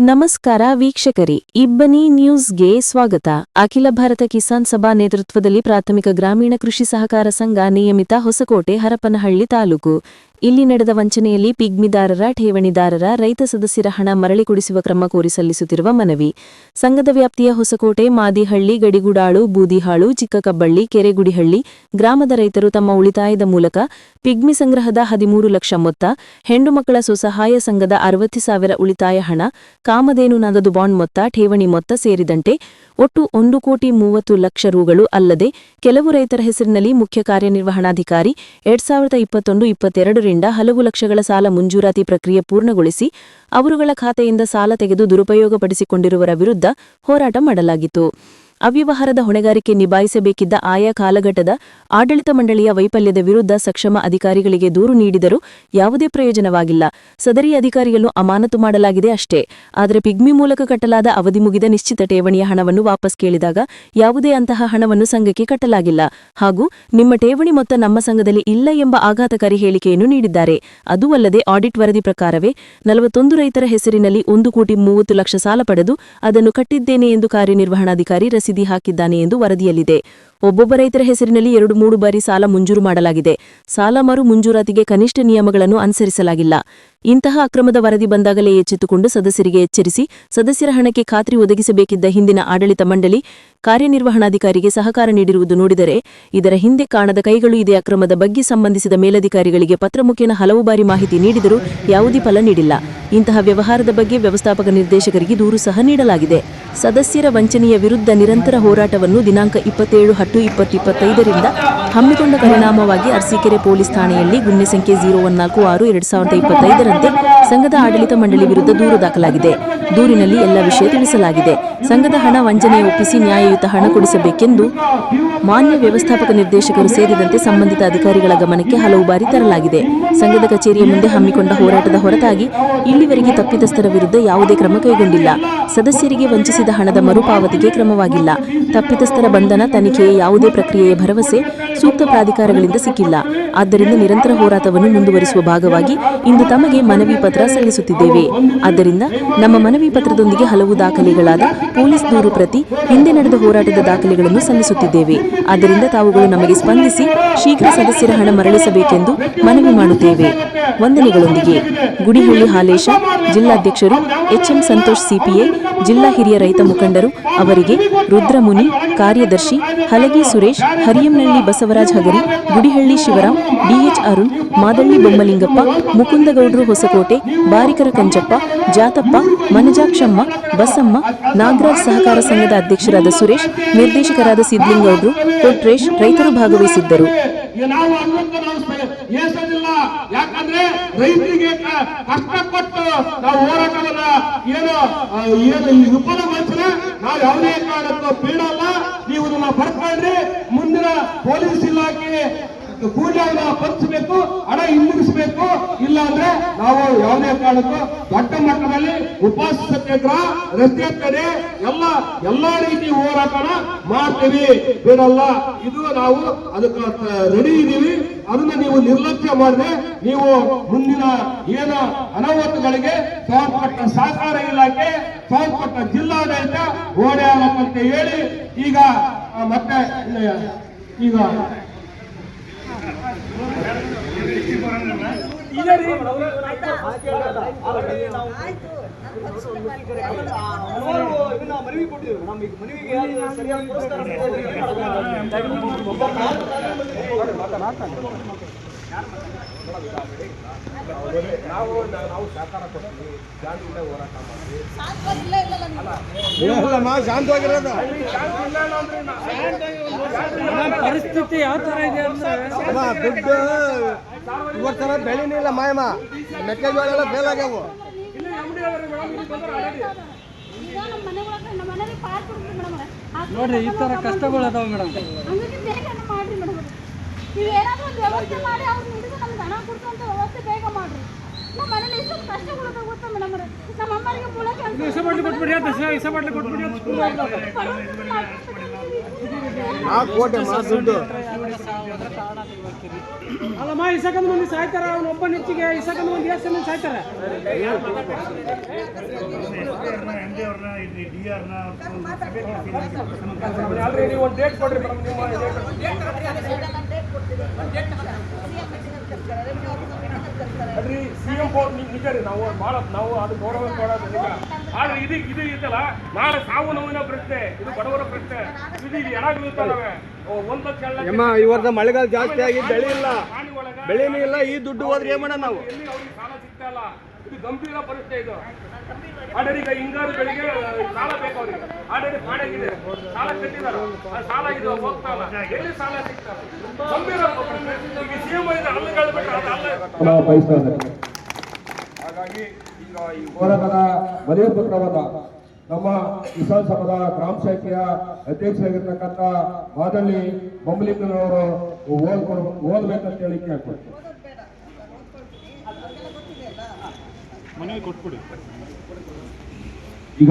ನಮಸ್ಕಾರ ವೀಕ್ಷಕರೇ, ಇಬ್ಬನಿ ನ್ಯೂಸ್ಗೆ ಸ್ವಾಗತ. ಅಖಿಲ ಭಾರತ ಕಿಸಾನ್ ಸಭಾ ನೇತೃತ್ವದಲ್ಲಿ ಪ್ರಾಥಮಿಕ ಗ್ರಾಮೀಣ ಕೃಷಿ ಸಹಕಾರ ಸಂಘ ನಿಯಮಿತ ಹೊಸಕೋಟೆ ಹರಪನಹಳ್ಳಿ ತಾಲೂಕು. ಇಲ್ಲಿ ನಡೆದ ವಂಚನೆಯಲ್ಲಿ ಪಿಗ್ಮಿದಾರರ, ಠೇವಣಿದಾರರ, ರೈತ ಸದಸ್ಯರ ಹಣ ಮರಳಿ ಕೊಡಿಸುವ ಕ್ರಮ ಕೋರಿ ಸಲ್ಲಿಸುತ್ತಿರುವ ಮನವಿ. ಸಂಘದ ವ್ಯಾಪ್ತಿಯ ಹೊಸಕೋಟೆ, ಮಾದಿಹಳ್ಳಿ, ಗಡಿಗುಡಾಳು, ಬೂದಿಹಾಳು, ಚಿಕ್ಕಕಬ್ಬಳ್ಳಿ, ಕೆರೆಗುಡಿಹಳ್ಳಿ ಗ್ರಾಮದ ರೈತರು ತಮ್ಮ ಉಳಿತಾಯದ ಮೂಲಕ ಪಿಗ್ಮಿ ಸಂಗ್ರಹದ ಹದಿಮೂರು ಲಕ್ಷ ಮೊತ್ತ, ಹೆಣ್ಣು ಮಕ್ಕಳ ಸ್ವಸಹಾಯ ಸಂಘದ ಅರವತ್ತು ಸಾವಿರ ಉಳಿತಾಯ ಹಣ ಕಾಮಧೇನು ನಗದು ಬಾಂಡ್ ಮೊತ್ತ, ಠೇವಣಿ ಮೊತ್ತ ಸೇರಿದಂತೆ ಒಟ್ಟು ಒಂದು ಕೋಟಿ ಮೂವತ್ತು ಲಕ್ಷ ರುಗಳು ಅಲ್ಲದೆ ಕೆಲವು ರೈತರ ಹೆಸರಿನಲ್ಲಿ ಮುಖ್ಯ ಕಾರ್ಯನಿರ್ವಹಣಾಧಿಕಾರಿ ಎರಡ್ ಸಾವಿರದ ಇಪ್ಪತ್ತೊಂದು ಇಪ್ಪತ್ತೆರಡರಿಂದ ಹಲವು ಲಕ್ಷಗಳ ಸಾಲ ಮಂಜೂರಾತಿ ಪ್ರಕ್ರಿಯೆ ಪೂರ್ಣಗೊಳಿಸಿ ಅವರುಗಳ ಖಾತೆಯಿಂದ ಸಾಲ ತೆಗೆದು ದುರುಪಯೋಗಪಡಿಸಿಕೊಂಡಿರುವರ ವಿರುದ್ಧ ಹೋರಾಟ ಮಾಡಲಾಗಿತ್ತು. ಅವ್ಯವಹಾರದ ಹೊಣೆಗಾರಿಕೆ ನಿಭಾಯಿಸಬೇಕಿದ್ದ ಆಯಾ ಕಾಲಘಟ್ಟದ ಆಡಳಿತ ಮಂಡಳಿಯ ವೈಫಲ್ಯದ ವಿರುದ್ಧ ಸಕ್ಷಮ ಅಧಿಕಾರಿಗಳಿಗೆ ದೂರು ನೀಡಿದರೂ ಯಾವುದೇ ಪ್ರಯೋಜನವಾಗಿಲ್ಲ. ಸದರಿ ಅಧಿಕಾರಿಗಳು ಅಮಾನತು ಮಾಡಲಾಗಿದೆ ಅಷ್ಟೇ. ಆದರೆ ಪಿಗ್ಮಿ ಮೂಲಕ ಕಟ್ಟಲಾದ ಅವಧಿ ಮುಗಿದ ನಿಶ್ಚಿತ ಠೇವಣಿಯ ಹಣವನ್ನು ವಾಪಸ್ ಕೇಳಿದಾಗ ಯಾವುದೇ ಅಂತಹ ಹಣವನ್ನು ಸಂಘಕ್ಕೆ ಕಟ್ಟಲಾಗಿಲ್ಲ. ಹಾಗೂ ನಿಮ್ಮ ಠೇವಣಿ ಮೊತ್ತ ನಮ್ಮ ಸಂಘದಲ್ಲಿ ಇಲ್ಲ ಎಂಬ ಆಘಾತಕಾರಿ ಹೇಳಿಕೆಯನ್ನು ನೀಡಿದ್ದಾರೆ. ಅದೂ ಅಲ್ಲದೆ ಆಡಿಟ್ ವರದಿ ಪ್ರಕಾರವೇ ನಲವತ್ತೊಂದು ರೈತರ ಹೆಸರಿನಲ್ಲಿ ಒಂದು ಕೋಟಿ ಮೂವತ್ತು ಲಕ್ಷ ಸಾಲ ಪಡೆದು ಅದನ್ನು ಕಟ್ಟಿದ್ದೇನೆ ಎಂದು ಕಾರ್ಯನಿರ್ವಹಣಾಧಿಕಾರಿ ರಸೀದಿ ಹಾಕಿದ್ದಾನೆ ಎಂದು ವರದಿಯಲ್ಲಿದೆ. ಒಬ್ಬೊಬ್ಬ ರೈತರ ಹೆಸರಿನಲ್ಲಿ ಎರಡು ಮೂರು ಬಾರಿ ಸಾಲ ಮಂಜೂರು ಮಾಡಲಾಗಿದೆ. ಸಾಲ ಮರು ಮಂಜೂರಾತಿಗೆ ಕನಿಷ್ಠ ನಿಯಮಗಳನ್ನು ಅನುಸರಿಸಲಾಗಿಲ್ಲ. ಇಂತಹ ಅಕ್ರಮದ ವರದಿ ಬಂದಾಗಲೇ ಎಚ್ಚೆತ್ತುಕೊಂಡು ಸದಸ್ಯರಿಗೆ ಎಚ್ಚರಿಸಿ ಸದಸ್ಯರ ಹಣಕ್ಕೆ ಖಾತ್ರಿ ಒದಗಿಸಬೇಕಿದ್ದ ಹಿಂದಿನ ಆಡಳಿತ ಮಂಡಳಿ ಕಾರ್ಯನಿರ್ವಹಣಾಧಿಕಾರಿಗೆ ಸಹಕಾರ ನೀಡಿರುವುದು ನೋಡಿದರೆ ಇದರ ಹಿಂದೆ ಕಾಣದ ಕೈಗಳು ಇದೇ ಅಕ್ರಮದ ಬಗ್ಗೆ ಸಂಬಂಧಿಸಿದ ಮೇಲಧಿಕಾರಿಗಳಿಗೆ ಪತ್ರ ಮುಖೇನ ಹಲವು ಬಾರಿ ಮಾಹಿತಿ ನೀಡಿದರೂ ಯಾವುದೇ ಫಲ ನೀಡಿಲ್ಲ. ಇಂತಹ ವ್ಯವಹಾರದ ಬಗ್ಗೆ ವ್ಯವಸ್ಥಾಪಕ ನಿರ್ದೇಶಕರಿಗೆ ದೂರು ಸಹ ನೀಡಲಾಗಿದೆ. ಸದಸ್ಯರ ವಂಚನೆಯ ವಿರುದ್ಧ ನಿರಂತರ ಹೋರಾಟವನ್ನು ದಿನಾಂಕ ಇಪ್ಪತ್ತೇಳು ಹತ್ತು ಇಪ್ಪತ್ತಿಪ್ಪತ್ತೈದರಿಂದ ಹಮ್ಮಿಕೊಂಡ ಪರಿಣಾಮವಾಗಿ ಅರಸೀಕೆರೆ ಪೊಲೀಸ್ ಠಾಣೆಯಲ್ಲಿ ಗುನ್ನೆ ಸಂಖ್ಯೆ ಜೀರೋ ಒನ್ ನಾಲ್ಕು ಆರು ಎರಡ್ ಸಾವಿರದ ಇಪ್ಪತ್ತೈದರಂತೆ ಸಂಘದ ಆಡಳಿತ ಮಂಡಳಿ ವಿರುದ್ಧ ದೂರು ದಾಖಲಾಗಿದೆ. ದೂರಿನಲ್ಲಿ ಎಲ್ಲ ವಿಷಯ ತಿಳಿಸಲಾಗಿದೆ. ಸಂಘದ ಹಣ ವಂಚನೆ ಒಪ್ಪಿಸಿ ನ್ಯಾಯಯುತ ಹಣ ಕೊಡಿಸಬೇಕೆಂದು ಮಾನ್ಯ ವ್ಯವಸ್ಥಾಪಕ ನಿರ್ದೇಶಕರು ಸೇರಿದಂತೆ ಸಂಬಂಧಿತ ಅಧಿಕಾರಿಗಳ ಗಮನಕ್ಕೆ ಹಲವು ಬಾರಿ ತರಲಾಗಿದೆ. ಸಂಘದ ಕಚೇರಿಯ ಮುಂದೆ ಹಮ್ಮಿಕೊಂಡ ಹೋರಾಟದ ಹೊರತಾಗಿ ಇಲ್ಲಿವರೆಗೆ ತಪ್ಪಿತಸ್ಥರ ವಿರುದ್ಧ ಯಾವುದೇ ಕ್ರಮ ಕೈಗೊಂಡಿಲ್ಲ. ಸದಸ್ಯರಿಗೆ ವಂಚಿಸಿದ ಹಣದ ಮರುಪಾವತಿಗೆ ಕ್ರಮವಾಗಿಲ್ಲ. ತಪ್ಪಿತಸ್ಥರ ಬಂಧನ, ತನಿಖೆಯ ಯಾವುದೇ ಪ್ರಕ್ರಿಯೆಯ ಭರವಸೆ ಸೂಕ್ತ ಪ್ರಾಧಿಕಾರಗಳಿಂದ ಸಿಕ್ಕಿಲ್ಲ. ಆದ್ದರಿಂದ ನಿರಂತರ ಹೋರಾಟವನ್ನು ಮುಂದುವರಿಸುವ ಭಾಗವಾಗಿ ಇಂದು ತಮಗೆ ಮನವಿ ಪತ್ರ ಸಲ್ಲಿಸುತ್ತಿದ್ದೇವೆ. ಆದ್ದರಿಂದ ನಮ್ಮ ಮನವಿ ಪತ್ರದೊಂದಿಗೆ ಹಲವು ದಾಖಲೆಗಳಾದ ಪೊಲೀಸ್ ದೂರು ಪ್ರತಿ ಹಿಂದೆ ನಡೆದ ಹೋರಾಟದ ದಾಖಲೆಗಳನ್ನು ಸಲ್ಲಿಸುತ್ತಿದ್ದೇವೆ. ಆದ್ದರಿಂದ ತಾವುಗಳು ನಮಗೆ ಸ್ಪಂದಿಸಿ ಶೀಘ್ರ ಸದಸ್ಯರ ಹಣ ಮರಳಿಸಬೇಕೆಂದು ಮನವಿ ಮಾಡುತ್ತೇವೆ. ವಂದನೆಗಳೊಂದಿಗೆ. ಗುಡಿಹಳ್ಳಿ ಹಾಲೇಶ, ಜಿಲ್ಲಾಧ್ಯಕ್ಷರು ಎಚ್ಎಂ ಸಂತೋಷ್ ಸಿಪಿಎ, ಜಿಲ್ಲಾ ಹಿರಿಯ ರೈತ ಮುಖಂಡರು ಅವರಿಗೆ ರುದ್ರಮುನಿ ಕಾರ್ಯದರ್ಶಿ ಹಲಗಿ ಸುರೇಶ್ ಹರಿಯಂನಳ್ಳಿ ಬಸವರಾಜ್ ಹಗರಿ, ಗುಡಿಹಳ್ಳಿ ಶಿವರಾಮ್ ಡಿಎಚ್ ಅರುಣ್, ಮಾದಳ್ಳಿ ಬೊಮ್ಮಲಿಂಗಪ್ಪ, ಮುಕುಂದಗೌಡ್ರು ಹೊಸಕೋಟೆ, ಬಾರಿಕರ ಕಂಜಪ್ಪ ಜಾತಪ್ಪ, ಮನಜಾಕ್ಷಮ್ಮ, ಬಸಮ್ಮ, ನಾಗರಾಜ್ ಸಹಕಾರ ಸಂಘದ ಅಧ್ಯಕ್ಷರಾದ ಸುರೇಶ್, ನಿರ್ದೇಶಕರಾದ ಸಿದ್ಲಿಂಗೌಡ್ರು, ಕೊಟ್ರೇಶ್ ರೈತರು ಭಾಗವಹಿಸಿದ್ದರು ಈಗ ನಾವು ಅನ್ನೋದು ನಾವು ಸ್ಪ- ಏಸೋದಿಲ್ಲ ಯಾಕಂದ್ರೆ ರೈತರಿಗೆ ಕಷ್ಟ ಕೊಟ್ಟು ನಾವು ಹೋರಾಟವನ್ನ ಏನು ಏನು ಈ ವಿಫಲಗೊಳಿಸಿದ್ರೆ ನಾವು ಯಾವುದೇ ಕಾರಣಕ್ಕೂ ಬೀಳಲ್ಲ ನೀವು ನಮ್ಮ ಬರ್ಕೊಂಡ್ರಿ ಮುಂದಿನ ಪೊಲೀಸ್ ಇಲಾಖೆ ಕೂಡಲೇ ಪರಿಸಬೇಕು ಹಣ ಹಿಂದಿರಿಸಬೇಕು. ಇಲ್ಲ ಅಂದ್ರೆ ನಾವು ಯಾವುದೇ ಕಾರಣಕ್ಕೂ ದೊಡ್ಡ ಮಟ್ಟದಲ್ಲಿ ಉಪವಾಸ ಸತ್ಯಾಗ್ರಹ ರಸ್ತೆ ತಡೆ ಎಲ್ಲ, ಎಲ್ಲಾ ರೀತಿ ಹೋರಾಟನ ಮಾಡ್ತೀವಿ. ಬಿಡಲ್ಲ? ಇದು ನಾವು ಅದಕ್ಕೆ ರೆಡಿ ಇದೀವಿ ಅದನ್ನ ನೀವು ನಿರ್ಲಕ್ಷ್ಯ ಮಾಡದೆ, ನೀವು ಮುಂದಿನ ಏನ ಅನಾಹುತಗಳಿಗೆ ಸಂಬಂಧಪಟ್ಟ ಸಹಕಾರ ಇಲಾಖೆ ಸಂಬಂಧಪಟ್ಟ ಜಿಲ್ಲಾಡಳಿತ ಓಡಾಡಕ್ಕಂತ ಹೇಳಿ, ಈಗ ಮತ್ತೆ ಈಗ ಮನವಿ ಕೊಟ್ಟಿದ್ರು ನಮಗೆ ಮನವಿಗೆ ಸರಿಯಾದ ನಾವು ನಾವು ಸಹಕಾರ ಕೊಡ್ತೀವಿ ಶಾಂತಿಯಿಂದ ಹೋರಾಟ ಮಾಡ್ತೀವಿ ಶಾಂತವಾಗಿರೋದು ಪರಿಸ್ಥಿತಿ ಯಾವ ತರ ಇದೆ ಅಂದ್ರೆ ಅಮ್ಮ ದುಡ್ಡು ಇವತ್ತು ಸಲ ಬೆಳಿನಿಲ್ಲ ಮಾಯಮ್ಮ. ಮೆಕ್ಕೆಜೋಳ ಎಲ್ಲ ಫೇಲ್ ಆಗ್ಯಾವು ನೋಡ್ರಿ ಈ ತರ ಕಷ್ಟಗಳು ಅದಾವ ಮೇಡಮ್. ನೀವು ಏನಾದರೂ ಒಂದು ವ್ಯವಸ್ಥೆ ಮಾಡಿ ಅವ್ರನ್ನ ಹಿಡಿದು ನಮ್ಗೆ ಹಣ ಕೊಡ್ತಂತ ವ್ಯವಸ್ಥೆ ಬೇಗ ಮಾಡ್ರಿ. ನಮ್ಮ ಮನೇಲಿ ಎಷ್ಟೊಂದು ಕಷ್ಟಗಳು ಅದಾವ ಗೊತ್ತಾ ಮೇಡಮ್ ನಮ್ಮ ಅಮ್ಮನಿಗೆ ಮೂಲಕ್ಕೆ ಅಂತ ಇಸ ಬಾಟ್ಲಿ ಕೊಟ್ಬಿಡಿ ಅಂತ ಇಸ ಬಾಟ್ಲಿ ಕೊಟ್ಬಿಡಿ ಅಂತ ಆ ಕೋಟೆ ಮಾ ದುಡ್ಡು. ಅಲ್ಲಮ್ಮ ಇಸಕಂದ್ ಮಂದಿ ಸಾಯ್ತಾರ ಅವ್ನ ಒಬ್ಬ ನೆಚ್ಚಿಗೆ ಇಸಕಂದ್ ಮಂದಿ ಎಷ್ಟು ಮಂದಿ ಸಾಯ್ತಾರ. ನೀವು ಒಂದು ಡೇಟ್ ಕೊಡ್ರಿ ಮೇಡಮ್ ನಿಮ್ಮ ಅದ್ರಿ ಸಿ ಎಂ ನಿಜ ರೀ ನಾವು ಭಾಳ ನಾವು ಅದು ಗೌರವ ಕೊಡೋದು ನಿಜ ಆದ್ರೆ ಇದು ಇದು ಇದಲ್ಲ ನಾಳೆ ಸಾವು ನೋವಿನ ಪ್ರಶ್ನೆ ಇದು ಬಡವರ ಪ್ರಶ್ನೆ. ಇದು ಇದು ಎಡ ಬೀಳ್ತಾವೆ ಓ ಲಕ್ಷ ಅಮ್ಮ ಈ ವರ್ಷ ಮಳೆಗಾಲ ಜಾಸ್ತಿ ಆಗಿ ಬೆಳೆ ಇಲ್ಲ. ಬೆಳೆನೂ ಇಲ್ಲ ಈ ದುಡ್ಡು ಹೋದ್ರೆ. ಏನ್ ಮಾಡೋಣ ನಾವು? ಎಲ್ಲಿ ಅವ್ರಿಗೆ ಸಾಲ ಸಿಗ್ತಾ ಇಲ್ಲ. ಇದು ಗಂಭೀರ ಪರಿಸ್ಥಿತಿ ಇದು. ಆಲ್ರೆಡಿ ಈಗ ಹಿಂಗಾರು ಬೆಳೆಗೆ ಸಾಲ ಬೇಕು ಅವ್ರಿಗೆ. ಆಲ್ರೆಡಿ ಮಾಡಾಗಿದೆ ಸಾಲ ಕಟ್ಟಿದಾರ. ಆ ಸಾಲ ಇದು ಹೋಗ್ತಾ ಇಲ್ಲ. ಎಲ್ಲಿ ಸಾಲ ಸಿಗ್ತಾ? ಗಂಭೀರ. ಈಗ ಸಿಎಂ ಇದೆ ಅಲ್ಲಗಳು ಬಿಟ್ಟು ಅದು ಅಲ್ಲ ಬಯಸ್ತಾ ಇದ್ದಾರೆ. ಹಾಗಾಗಿ ಈಗ ಈ ಹೋರಾಟದ ಮನವಿ ಪತ್ರವನ್ನ ನಮ್ಮ ಕಿಸಾನ್ ಸಭಾದ ಗ್ರಾಮ ಶಾಖೆಯ ಅಧ್ಯಕ್ಷರಾಗಿರ್ತಕ್ಕಂಥ ಮಾದಳ್ಳಿ ಬೊಮ್ಮಲಿಂಗನವರು ಓದ್ಕೊಡ್ ಓದ್ಬೇಕಂತ ಹೇಳಿ ಕೇಳ್ಕೊಡ್ತೀನಿ ಮನೆಗೆ ಈಗ